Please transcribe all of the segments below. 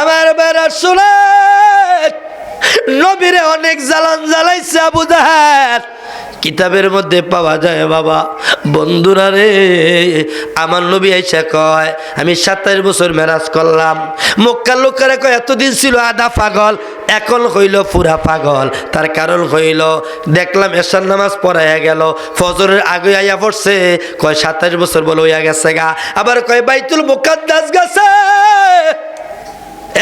আমার বেড়া শুনে নবীরে অনেক জ্বালান জ্বালাইছে আবু জাহেল। কিতাবের মধ্যে পাওয়া যায়, বাবা। বন্ধুরা রে, আমার নবী আইসা কয়, আমি সাতাশ বছর মেরাজ করলাম। মক্কার লোকেরা কয়, এতদিন ছিল আধা পাগল, এখন হইল পুরা পাগল। তার কারণ হইল, দেখলাম এসার নামাজ পড়াইয়া গেল, ফজরের আগে আইয়া পড়ছে। কয় সাতাশ বছর বলে হইয়া গেছে গা। আবার কয়, বাইতুল মুকাদ্দাস গেছে।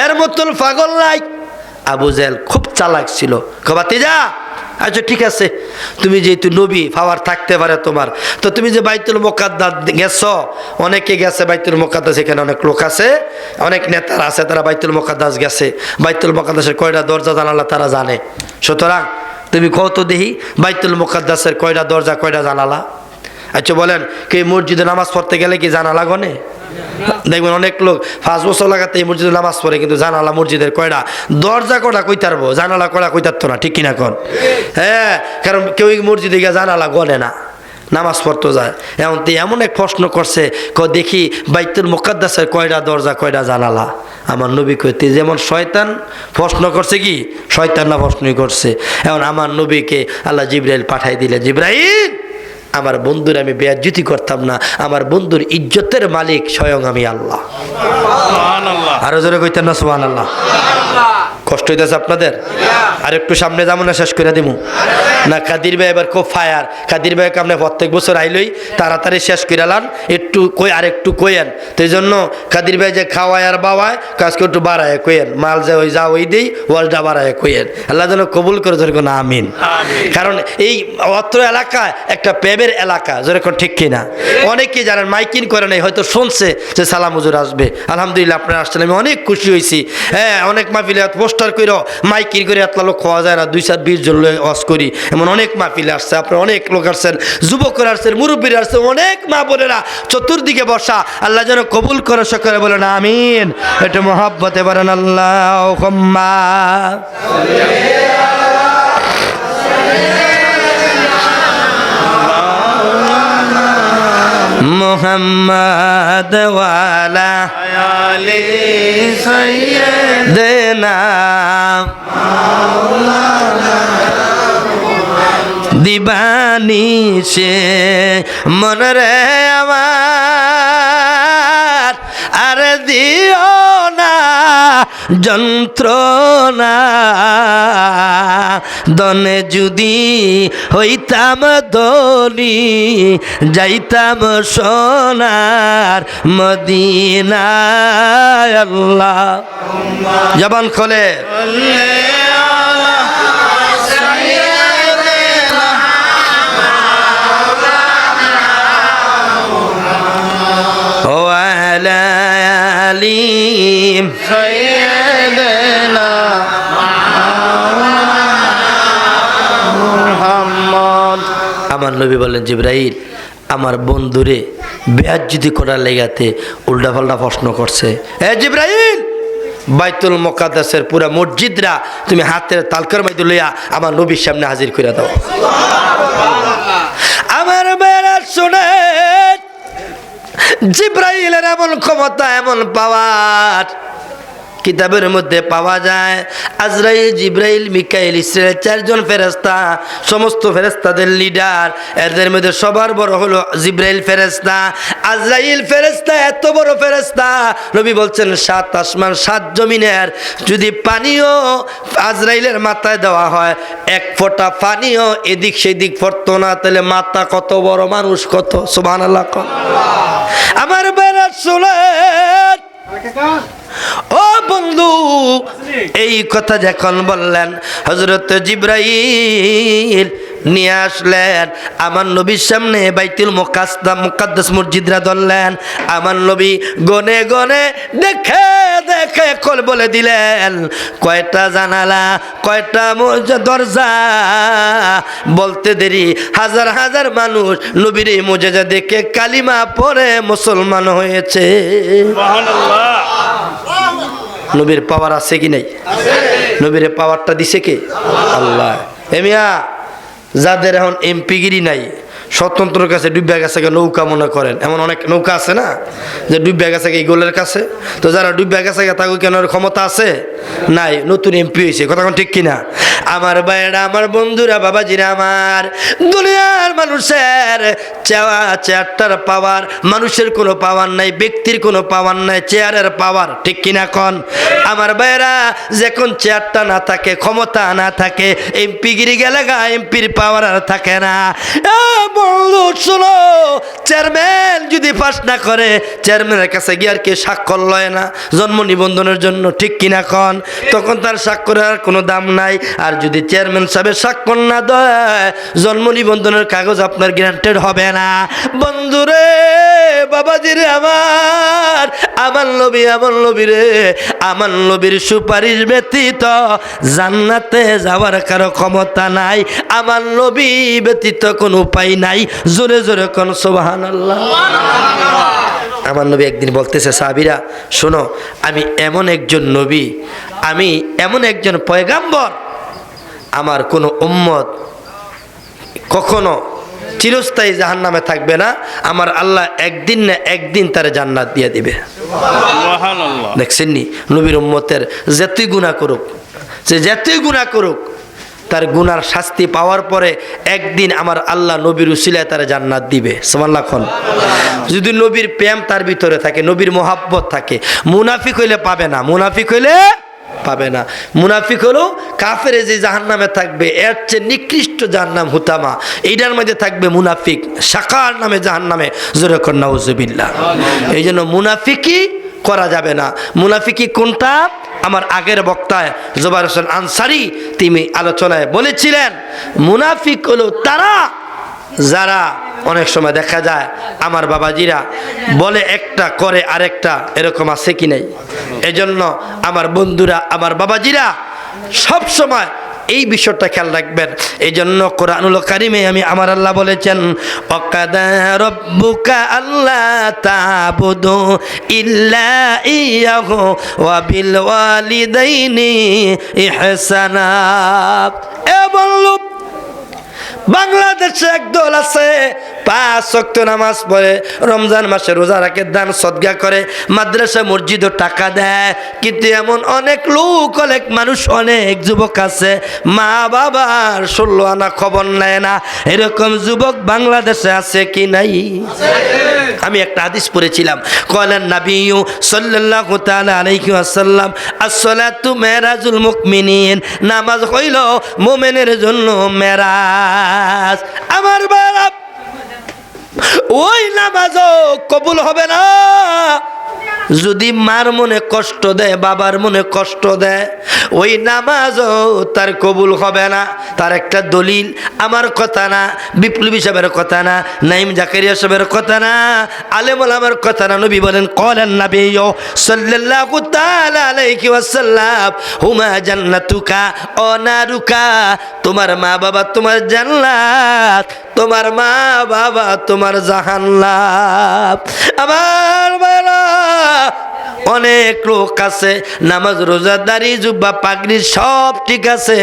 এর মতন পাগল নাই। আবু জেল খুব চালাক ছিল। কবাতে যা আচ্ছা ঠিক আছে। তুমি যেহেতু নবী, পাওয়ার থাকতে পারে তোমার। তো তুমি যে বাইতুল মোকাদ্দাস গেছ, অনেকে গেছে বাইতুল মোকাদ্দাস, এখানে অনেক লোক আছে, অনেক নেতারা আছে, তারা বাইতুল মোকাদ্দাস গেছে। বাইতুল মোকাদ্দাসের কয়টা দরজা জানালা তারা জানে। সুতরাং তুমি কত দেহি বাইতুল মোকাদ্দাসের কয়টা দরজা, কয়টা জানালা? আচ্ছা বলেন, কি মসজিদে নামাজ পড়তে গেলে কি জানালা গনে? দেখবেন অনেক লোক পাঁচ বছর লাগাতে এই মসজিদে নামাজ পড়ে, কিন্তু জানালা মসজিদের কয়টা? দরজা কটা কই তারবো জানালা কটা কই তারতো না, ঠিক কিনা কন? হ্যাঁ কারণ কেউ মসজিদে গিয়ে জানালা গনে না, নামাজ পড়তে যায়। এমন তো এমন এক প্রশ্ন করছে ক দেখি বাইতুল মোকাদ্দাসের কয়টা দরজা, কয়টা জানালা? আমার নবী কইতে যেমন শয়তান, প্রশ্ন করছে কি? শয়তান না প্রশ্নই করছে। এমন আমার নবীকে আল্লাহ জিব্রাইল পাঠাই দিলে, জিব্রাইল! আমার বন্ধুর আমি বেয়াজ্জুতি করতাম না আমার বন্ধুর ইজ্জতের মালিক স্বয়ং আমি আল্লাহ। আরও জোরে কইতেন না সুহান আল্লাহ কষ্ট হইতেছে আপনাদের? আর একটু সামনে যাব না শেষ করে দিব না কাদির ভাই এবার খুব ফায়ার কাদির ভাইকে আপনি প্রত্যেক বছর আইলই তাড়াতাড়ি শেষ করে লান। একটু কই আর একটু কইয়েন। তো এই জন্য কাদির ভাই যে খাওয়ায় আর বাওয়ায় কাজকে একটু বাড়ায় কইয়েন। মাল যে ওই যা ওই দিই ওয়ালটা বাড়ায় কইয়েন। আল্লাহ যেন কবুল করে যেরকম না আমিন। কারণ এই অত্র এলাকা একটা প্রেমের এলাকা যেরকম ঠিক কিনা। অনেকেই জানেন মাইকিন করে নাই হয়তো শুনছে যে সালাম হুজুর আসবে। আলহামদুলিল্লাহ আপনারা আসছেন আমি অনেক খুশি হয়েছি হ্যাঁ অনেক মাহফিলে পোস্টার করে মাইকিন করে এত লোক খাওয়া যায় না দুই সাত বিশ জন অস করি। এমন অনেক মাহফিলে আসছে আপনার অনেক লোক আসছেন যুবকরা আসছেন মুরব্বীরা আসছেন অনেক মা বোনেরা চতুর্দিকে বসা, আল্লাহ যেন কবুল করে সকলে বলেন, আমিন এটা মহাব্বতে বলেন আল্লাহ হুম্মা। মোহাম্মদ দেনা দিবানি সে মনরে আমার যন্ত্রণা। দনে যদি হইতাম দলি যাইতাম সোনার মদিনা আল্লাহ। জবান খোলে। Sorry. নবী বললেন, জিব্রাইল, আমার বন্ধুরে বেয়াজ্জিতি করার লেগাতে উল্টাপাল্টা প্রশ্ন করছে। এ জিব্রাইল, বাইতুল মোকাদ্দাসের পুরা মসজিদরা তুমি হাতের তালকার মাইতে লইয়া আমার নবীর সামনে হাজির করে দাও। আমার বেড়া শুনে জিব্রাইলের এমন ক্ষমতা, এমন পাওয়ার কিতাবের মধ্যে পাওয়া যায়। আজরাইল, জিব্রাইল, মিকাইল ইসরায়েল চারজন ফেরেস্তা সমস্ত ফেরেস্তাদের লিডার এদের মধ্যে সবার বড় হলো জিব্রাইল ফেরেস্তা আজরাইল ফেরেস্তা এত বড় ফেরেস্তা নবী বলছেন, সাত আসমান, সাত জমিনের যদি পানিও আজরাইলের মাথায় দেওয়া হয়, এক ফোঁটা পানিও এদিক সেদিক পড়তো না। তাহলে মাথা কত বড় মানুষ কত? সুবাহ আমার বেড়া শুনেন। ও বন্ধু, এই কথা যখন বললেন হজরত জিব্রাইল নিয়ে আসলেন, আমার নবীর সামনে বাইতুল মোকাস্তা মুকাদ্দাস মসজিদরা ধরলেন, আমার নবী গনে গনে দেখে দেখে কল বলে দিলেন, কয়টা জানালা, কয়টা দরজা? বলতে দেরি, হাজার হাজার মানুষ নবীর এই মোজেজা দেখে কালিমা পরে মুসলমান হয়েছে। নবীর পাওয়ার আছে কি নাই? নবীর পাওয়ারটা দিছে কে? আল্লাহ। এমিয়া যাদের এখন এমপিগিরি নাই স্বতন্ত্রের কাছে ডুবিয়া গেছে গিয়ে নৌকা মনে করেন। এমন অনেক নৌকা আছে না, যে ডুবিয়া গেছে গিয়ে গোলের কাছে। তো যারা ডুবিয়া গেছে গিয়ে তাকে কেন ক্ষমতা আছে? নাই, নতুন এমপি হয়েছে। কথা ঠিক কিনা? আমার বাইরা আমার বন্ধুরা, বাবাজিরা আমার, দুনিয়ার মানুষের চাওয়া, চেয়ারটার পাওয়ার, মানুষের কোনো পাওয়ার নাই, ব্যক্তির কোনো পাওয়ার নাই, চেয়ারের পাওয়ার। ঠিক কিনা কন? আমার ভাইয়েরা, যখন চেয়ারটা না থাকে, ক্ষমতা না থাকে, এমপি গিরি গেলে গা, এমপির পাওয়ার আর থাকে না। বন্ধু শোনো, চেয়ারম্যান যদি পাস না করে, চেয়ারম্যানের কাছে গিয়ে আর কি স্বাক্ষর লয় না। জন্ম নিবন্ধনের জন্য ঠিক কিনা কন? তখন তার স্বাক্ষরের আর কোনো দাম নাই। আর যদি চেয়ারম্যান সাহেবের স্বাক্ষর না দেয়, জন্ম নিবন্ধনের কাগজ আপনার গ্রান্টেড হবে না। বন্ধুরে বাবাজি রে আমার আমার নবী আমার নবী রে আমার নবীর সুপারিশ ব্যতীত জান্নাতে যাওয়ার কারও ক্ষমতা নাই, আমার নবী ব্যতীত কোনো উপায় নাই। জোরে জোরে কোন সোবাহান আমার নবী একদিন বলতেছে সাবিরা শোনো, আমি এমন একজন নবী, আমি এমন একজন পয়গাম্বর, আমার কোনো উম্মত কখনো চিরস্থায়ী জাহান নামে থাকবে না। আমার আল্লাহ একদিন না একদিন তার জান্নাত দিয়ে দিবে। দেখছেন নি? নবীর উম্মতের যেতই গুণা করুক যে যেতই গুণা করুক তার গুনার শাস্তি পাওয়ার পরে একদিন আমার আল্লাহ নবীর উসিলায় তারা জান্নাত দিবে। সমাল্লা খন। যদি নবীর প্রেম তার ভিতরে থাকে নবীর মোহাব্বত থাকে মুনাফিক হইলে পাবে না। মুনাফিক হইলে পাবে না। মুনাফিক হলো কাফেরে যে জাহান্নামে থাকবে এর চেয়ে নিকৃষ্ট জাহান্নাম হুতামা। এইটার মধ্যে থাকবে মুনাফিক সাকার নামে জাহান্নামে জোরে কন্যা উজুবিল্লা এই জন্য মুনাফিকই করা যাবে না। মুনাফিকি কোনটা? আমার আগের বক্তায় জোবার হোসেন আনসারি তিনি আলোচনায় বলেছিলেন মুনাফিক হলো তারা যারা অনেক সময় দেখা যায়, আমার বাবাজিরা বলে একটা করে আরেকটা এরকম আছে কি নেই। এজন্য আমার বন্ধুরা, আমার বাবাজিরা সব সময় এই বিষয়টা খেয়াল রাখবেন। এই জন্য কোরআনুল কারিমে আমি আমার আল্লাহ বলেছেন রব্বুকা আল্লাহ ইল্লা ইহসানা। এ বললু বাংলাদেশে একদল আছে। পাঁচ শক্ত নামাজ পড়ে, রমজান মাসে রোজা রাখে, দান সদ্গা করে, মাদ্রাসা, মসজিদও টাকা দেয়। কিন্তু এমন অনেক লোক, অনেক মানুষ, অনেক যুবক আছে। মা বাবার ষোলো আনা খবর নেয় না। এরকম যুবক বাংলাদেশে আছে কি নাই? আমি একটা হাদিস পড়েছিলাম। কলেন নাবিউ সাল্লাল্লাহু তাআলা আলাইহি ওয়াসাল্লাম, আসসালাতু মেরাজুল মুকমিনিন নামাজ হইল মুমিনের জন্য মেরাজ। আমার বাপ, ওই নামাজও কবুল হবে না। যদি মার মনে কষ্ট দেয়, বাবার মনে কষ্ট দেয়, ওই নামাজও তার কবুল হবে না। তার একটা দলিল, আমার কথা না, বিপ্লবী সাহেবের কথা না নাইম জাকারিয়া সাহেবের কথা না আলেমুল আমার কথা না। নবী বলেন কলেন নাবি সাল্লাল্লাহু তাআলা আলাইহি ওয়াসাল্লাম, হুমা জান্নাতুকা, ও নারুকা, তোমার মা বাবা তোমার জান্নাত, তোমার মা বাবা তোমার জাহান্নাম আমার বাবা অনেক লোক আছে, নামাজ, রোজাদারি, জুব্বা, পাগড়ি, সব ঠিক আছে।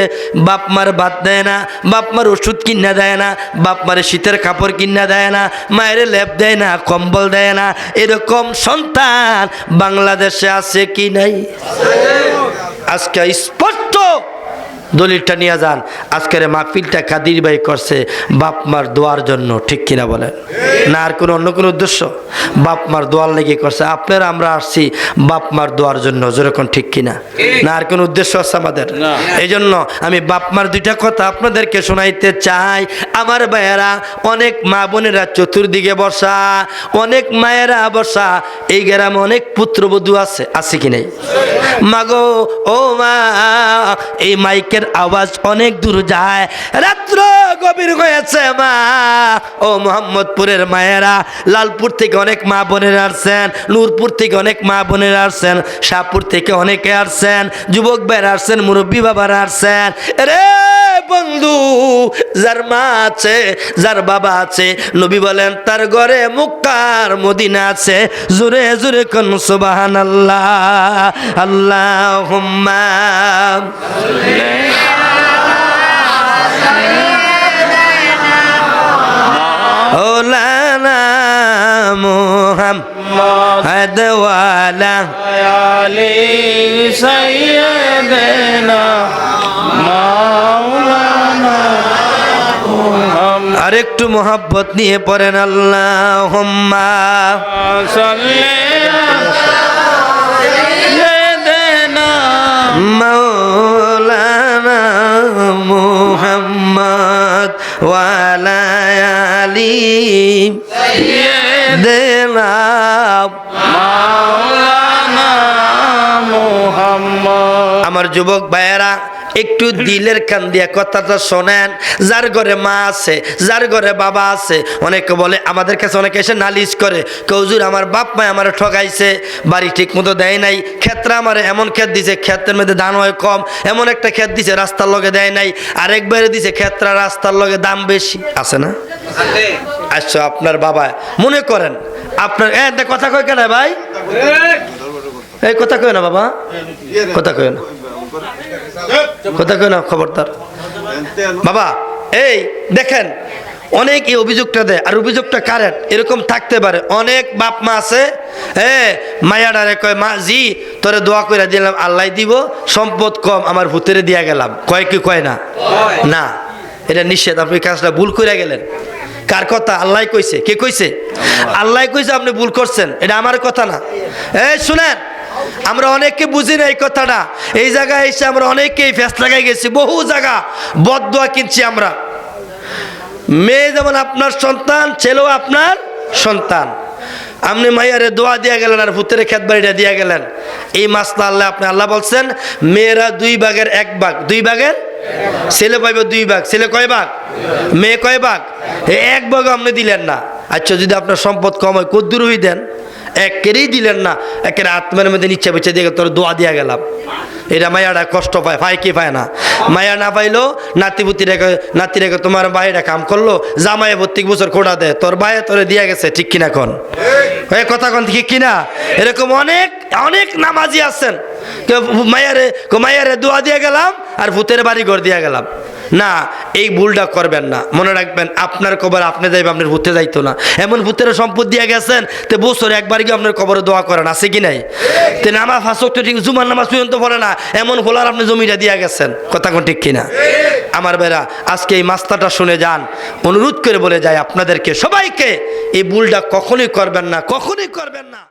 বাপ মার ভাত দেয় না, বাপ মার ওষুধ কিনা দেয় না, বাপ মার শীতের কাপড় কিনা দেয় না, মায়ের লেপ দেয় না, কম্বল দেয় না। এরকম সন্তান বাংলাদেশে আছে কি নাই? আজকে স্পষ্ট দলিলটা নিয়ে যান। আজকের মাহফিলটা কাদির ভাই করছে বাপ মার দোয়ার জন্য ঠিক কিনা বলেন? না আর কোনো অন্য কোনো উদ্দেশ্য? বাপ মার দোয়ার লেগে করছে। আপনারা আমরা আসছি বাপ মার দোয়ার জন্য যেরকম ঠিক কিনা? না আর কোনো উদ্দেশ্য আছে আমাদের? এই জন্য আমি বাপ মার দুইটা কথা আপনাদেরকে শোনাইতে চাই। আমার ভাইয়েরা অনেক মা বোনেরা চতুর্দিকে বসা অনেক মায়েরা বসা এই গ্রামে অনেক পুত্রবধূ আছে আছে কি নাই? মাগো ও মা এই মাইকের আওয়াজ অনেক দূর যায়। রাত্র গভীর হয়েছে মা। ও মোহাম্মদপুরের মায়েরা, লালপুর থেকে অনেক মা বোনেরা আসছেন, নূরপুর থেকে অনেক মা বোনেরা আসছেন, শাহপুর থেকে অনেকে আসছেন, যুবক ভাইয়ের আসছেন, মুরব্বী বাবার আসছেন। রে বন্ধু, যার মা আছে, যার বাবা আছে, নবী বলেন তার ঘরে মুক্কার মদিনা আছে। জুরে জুরে কোন সুবাহান আল্লাহ আল্লাহ ওলানা ওয়ালা আলী সৈয়দনা মাওলানা মুহাম্মদ আর একটু মোহাব্বত নিয়ে পড়েন আল্লাহ হোম্মা মৌলানা মুহাম্মদ ওয়ালায়ালি দেলাম মাওলানা মুহাম্মদ আমার যুবক ভাইয়েরা একটু দিলের কান দিয়া কথাটা শোনেন, যার ঘরে মা আছে, যার ঘরে বাবা আছে, অনেকে বলে, আমাদের কাছে অনেকে এসে নালিশ করে কৌজুর আমার বাপ মা আমার ঠকাইছে বাড়ি ঠিক মতো দেয় নাই, ক্ষেত্রে আমার এমন ক্ষেত দিছে ক্ষেত্রের মধ্যে দাম হয় কম, এমন একটা ক্ষেত দিছে, রাস্তার লগে দেয় নাই, আরেকবারে দিছে, ক্ষেত্রা রাস্তার লগে দাম বেশি। আছে না? আচ্ছা আপনার বাবা, মনে করেন, আপনার কথা কয় কেন ভাই? এই কথা কয় না বাবা? কথা কয় না। কথা কয় না খবরদার। বাবা এই দেখেন অনেক এই অভিযোগটা দেয়। আর অভিযোগটা কারেন্ট? এরকম থাকতে পারে। অনেক বাপ মা আছে হ্যাঁ মায়াডারে কয় মা জি তোরে দোয়া করে দিলাম আল্লাহ দিব সম্পদ কম আমার ভূতেরে দিয়া গেলাম। কয় কি কয় না? না এটা নিষেধ। আপনি কাজটা ভুল করে গেলেন। কার কথা? আল্লাহ কইছে। কে কইছে? আল্লাহ। কইছে আপনি ভুল করছেন। এটা আমার কথা না। এই শুনেন আমরা অনেককে বুঝি না এই কথাটা। এই জায়গায় এসে আমরা অনেকেই ফেস লাগাই গেছি। বহু জায়গা বদোয়া কিনছি আমরা। মেয়ে যেমন আপনার সন্তান, ছেলেও আপনার সন্তান। আপনি মাইয়ারে দোয়া দিয়ে গেলেন আর ভূতের খেত বাড়িটা দিয়ে গেলেন। এই মাসটা আল্লাহ আপনি আল্লাহ বলছেন, মেয়েরা দুই ভাগের এক ভাগ। দুই ভাগের? ছেলে পাইবে দুই ভাগ। ছেলে কয় ভাগ? মেয়ে কয় এই এক ভাগ আপনি দিলেন না। আচ্ছা যদি আপনার সম্পদ কম হয় কদ্দুরই দেন। একেরই দিলেন না একের আত্মার মধ্যে নিচ্ছে বেছে দিয়ে তোর দোয়া দিয়া গেলাম। এটা মায়াটা কষ্ট পায় পায় কি পায় না? মায়া না পাইলো নাতিপুতি রেখে নাতি রেখে তোমার বাইরে কাম করল জামাই প্রত্যেক বছর খোটা দেয়। তোর বাইরে তোরে দিয়া গেছে, ঠিক কিনা কন? এই কথা কন ঠিক কিনা? এরকম অনেক অনেক নামাজি আছেন। মায়ারে মায়ারে দোয়া দিয়ে গেলাম, আর ভূতের বাড়ি ঘর দিয়ে গেলাম। না, এই ভুলটা করবেন না। মনে রাখবেন, আপনার কবর আপনি যাইবে, আপনার ভূতে যাইতো না। এমন ভূতের সম্পদ দিয়ে গেছেন, তো বছরে একবার গিয়ে আপনার কবরে দোয়া করেন, আছে কি নাই? তো নামাজ ফাঁসক তো ঠিক জুমার নামাজ পর্যন্ত পড়ে না। এমন ভোলার আপনি জমিটা দিয়ে গেছেন? কথা কোন ঠিক কিনা? আমার বেড়া আজকে এই মাস্তাটা শুনে যান, অনুরোধ করে বলে যায় আপনাদেরকে, সবাইকে এই ভুলটা কখনোই করবেন না, কখনোই করবেন না।